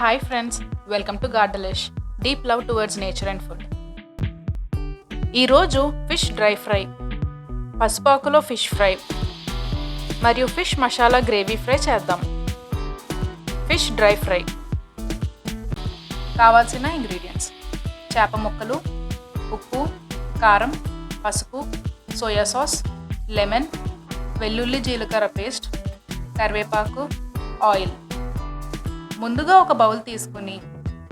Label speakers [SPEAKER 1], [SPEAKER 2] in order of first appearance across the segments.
[SPEAKER 1] Hi friends welcome to గార్డలిష్ deep love towards nature and food ఈరోజు fish dry fry పసుపాకులో fish fry మరియు fish masala gravy fry చేద్దాం. Fish dry fry కావాల్సిన ingredients చేప ముక్కలు ఉప్పు కారం పసుపు సోయా సాస్ లెమన్ వెల్లుల్లి జీలకర్ర పేస్ట్ కరివేపాకు ఆయిల్ ముందుగా ఒక బౌల్ తీసుకుని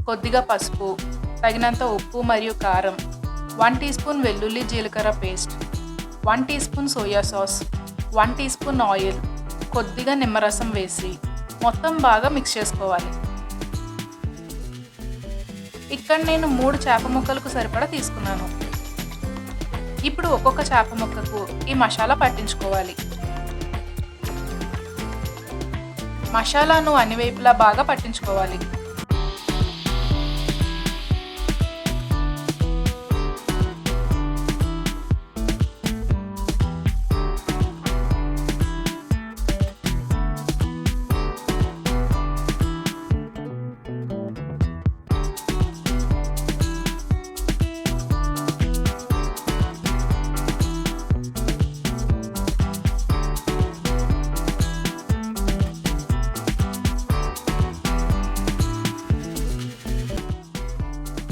[SPEAKER 1] కొద్దిగా పసుపు తగినంత ఉప్పు మరియు కారం వన్ టీ స్పూన్ వెల్లుల్లి జీలకర్ర paste one teaspoon soya sauce one teaspoon oil కొద్దిగా నిమ్మరసం వేసి మొత్తం బాగా మిక్స్ చేసుకోవాలి. ఇక్కడ నేను మూడు చేప ముక్కలకు సరిపడా తీసుకున్నాను. ఇప్పుడు ఒక్కొక్క చేప ముక్కకు ఈ మసాలా పట్టించుకోవాలి. మసాలాను అన్ని వైపులా బాగా పట్టించుకోవాలి.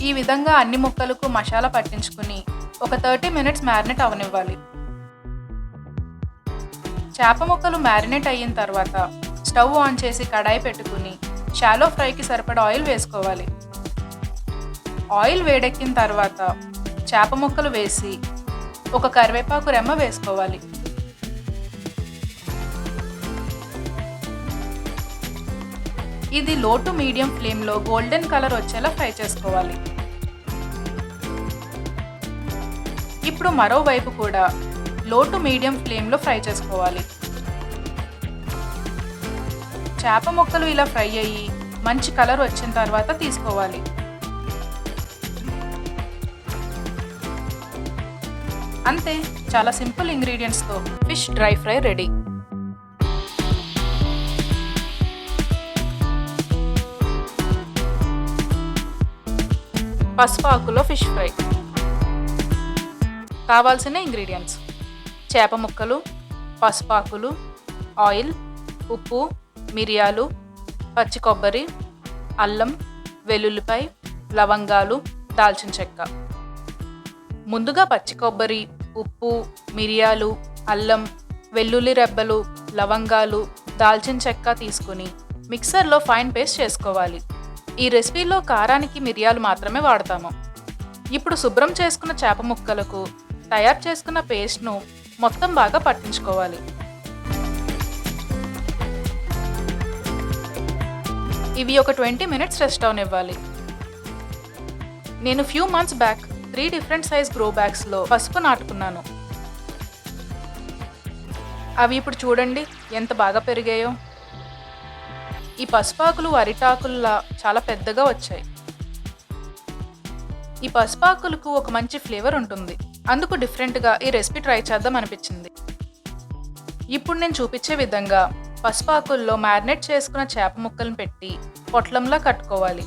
[SPEAKER 1] ఈ విధంగా అన్ని ముక్కలకు మసాలా పట్టించుకుని ఒక థర్టీ మినిట్స్ మ్యారినేట్ అవనివ్వాలి. చేప ముక్కలు మ్యారినేట్ అయిన తర్వాత స్టవ్ ఆన్ చేసి కడాయి పెట్టుకుని షాలో ఫ్రైకి సరిపడా ఆయిల్ వేసుకోవాలి. ఆయిల్ వేడెక్కిన తర్వాత చేప ముక్కలు వేసి ఒక కరివేపాకు రెమ్మ వేసుకోవాలి. ఇది లో టు మీడియం ఫ్లేమ్లో గోల్డెన్ కలర్ వచ్చేలా ఫ్రై చేసుకోవాలి. ఇప్పుడు మరోవైపు కూడా లో టు మీడియం ఫ్లేమ్లో ఫ్రై చేసుకోవాలి. చేప ముక్కలు ఇలా ఫ్రై అయ్యి మంచి కలర్ వచ్చిన తర్వాత తీసుకోవాలి. అంతే చాలా సింపుల్ ఇంగ్రీడియంట్స్తో ఫిష్ డ్రై ఫ్రై రెడీ పసుపు ఆకులో ఫిష్ ఫ్రై కావాల్సిన ఇంగ్రీడియంట్స్ చేప ముక్కలు పసుపాకులు ఆయిల్ ఉప్పు మిరియాలు పచ్చి కొబ్బరి అల్లం వెల్లుల్లిపై లవంగాలు దాల్చిన చెక్క. ముందుగా పచ్చి కొబ్బరి ఉప్పు మిరియాలు అల్లం వెల్లుల్లి రెబ్బలు లవంగాలు దాల్చిన చెక్క తీసుకుని మిక్సర్లో ఫైన్ పేస్ట్ చేసుకోవాలి. ఈ రెసిపీలో కారానికి మిరియాలు మాత్రమే వాడతాము. ఇప్పుడు శుభ్రం చేసుకున్న చేప ముక్కలకు తయారు చేసుకున్న పేస్ట్ను మొత్తం బాగా పట్టించుకోవాలి. ఇవి ఒక ట్వంటీ మినిట్స్ రెస్ట్ అవనివ్వాలి. నేను few months back three different size grow బ్యాగ్స్లో పసుపు నాటుకున్నాను. అవి ఇప్పుడు చూడండి ఎంత బాగా పెరిగాయో. ఈ పసుపాకులు అరిటాకుల్లా చాలా పెద్దగా వచ్చాయి. ఈ పసుపాకులకు ఒక మంచి ఫ్లేవర్ ఉంటుంది. అందుకు డిఫరెంట్గా ఈ రెసిపీ ట్రై చేద్దాం అనిపించింది. ఇప్పుడు నేను చూపించే విధంగా పసుపాకుల్లో మ్యారినేట్ చేసుకున్న చేప ముక్కలను పెట్టి పొట్లంలా కట్టుకోవాలి.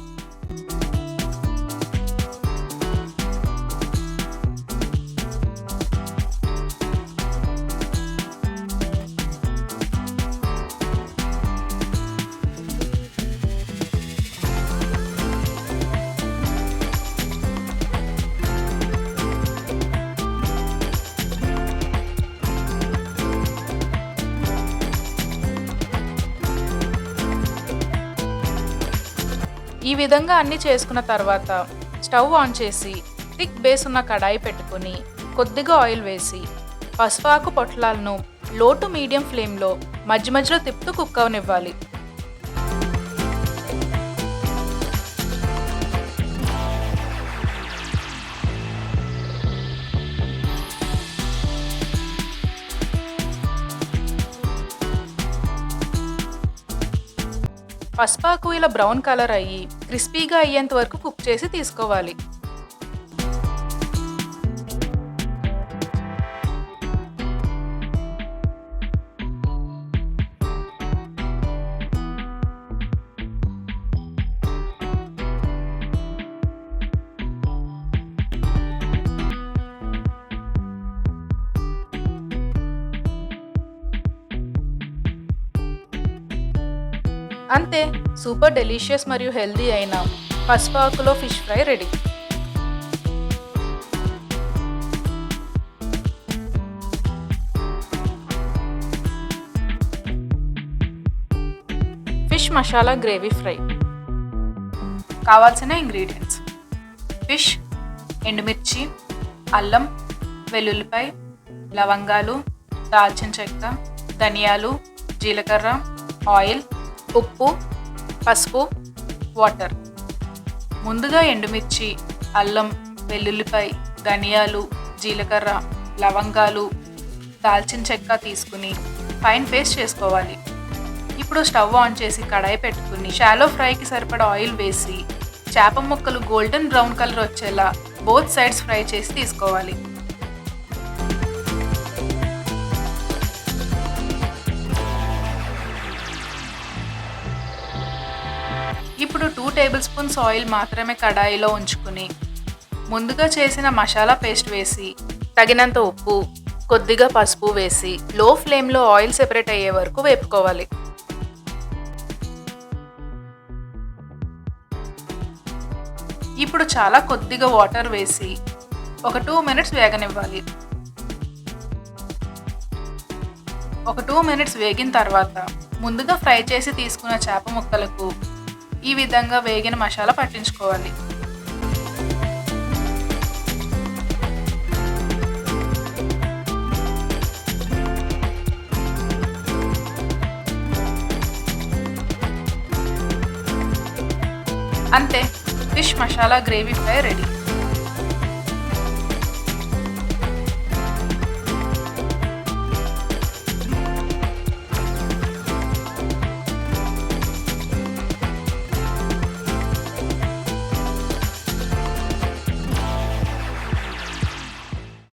[SPEAKER 1] ఈ విధంగా అన్ని చేసుకున్న తర్వాత స్టవ్ ఆన్ చేసి థిక్ బేస్ ఉన్న కడాయి పెట్టుకొని కొద్దిగా ఆయిల్ వేసి పసుపాకు పొట్లాలను లో టు మీడియం ఫ్లేమ్లో మధ్య మధ్యలో తిప్పుతూ కుక్ అవనివ్వాలి పసుపాకు ఇలా బ్రౌన్ కలర్ అయ్యి క్రిస్పీగా అయ్యేంత వరకు కుక్ చేసి తీసుకోవాలి. అంతే సూపర్ డెలిషియస్ మరియు హెల్దీ అయిన పసుపాకులో fish fry ready. Fish masala gravy fry. కావాల్సిన ఇంగ్రీడియంట్స్. ఫిష్ ఎండుమిర్చి అల్లం వెల్లుల్లిపాయ లవంగాలు దాల్చిన చెక్క ధనియాలు జీలకర్ర ఆయిల్ ఉప్పు పసుపు వాటర్. ముందుగా ఎండుమిర్చి అల్లం వెల్లుల్లిపై ధనియాలు జీలకర్ర లవంగాలు దాల్చిన చెక్క తీసుకుని ఫైన్ పేస్ట్ చేసుకోవాలి. ఇప్పుడు స్టవ్ ఆన్ చేసి కడాయి పెట్టుకుని షాలో ఫ్రైకి సరిపడా ఆయిల్ వేసి చేప ముక్కలు గోల్డెన్ బ్రౌన్ కలర్ వచ్చేలా బోత్ సైడ్స్ ఫ్రై చేసి తీసుకోవాలి. ఇప్పుడు టూ టేబుల్ స్పూన్స్ ఆయిల్ మాత్రమే కడాయిలో ఉంచుకుని ముందుగా చేసిన మసాలా పేస్ట్ వేసి తగినంత ఉప్పు కొద్దిగా పసుపు వేసి లో ఫ్లేమ్లో ఆయిల్ సెపరేట్ అయ్యే వరకు వేపుకోవాలి. ఇప్పుడు చాలా కొద్దిగా వాటర్ వేసి ఒక టూ మినిట్స్ వేగనివ్వాలి. ఒక టూ మినిట్స్ వేగిన తర్వాత ముందుగా ఫ్రై చేసి తీసుకున్న చేప ముక్కలకు ఈ విధంగా వేగిన మసాలా పట్టించుకోవాలి. అంతే fish masala gravy fry ready.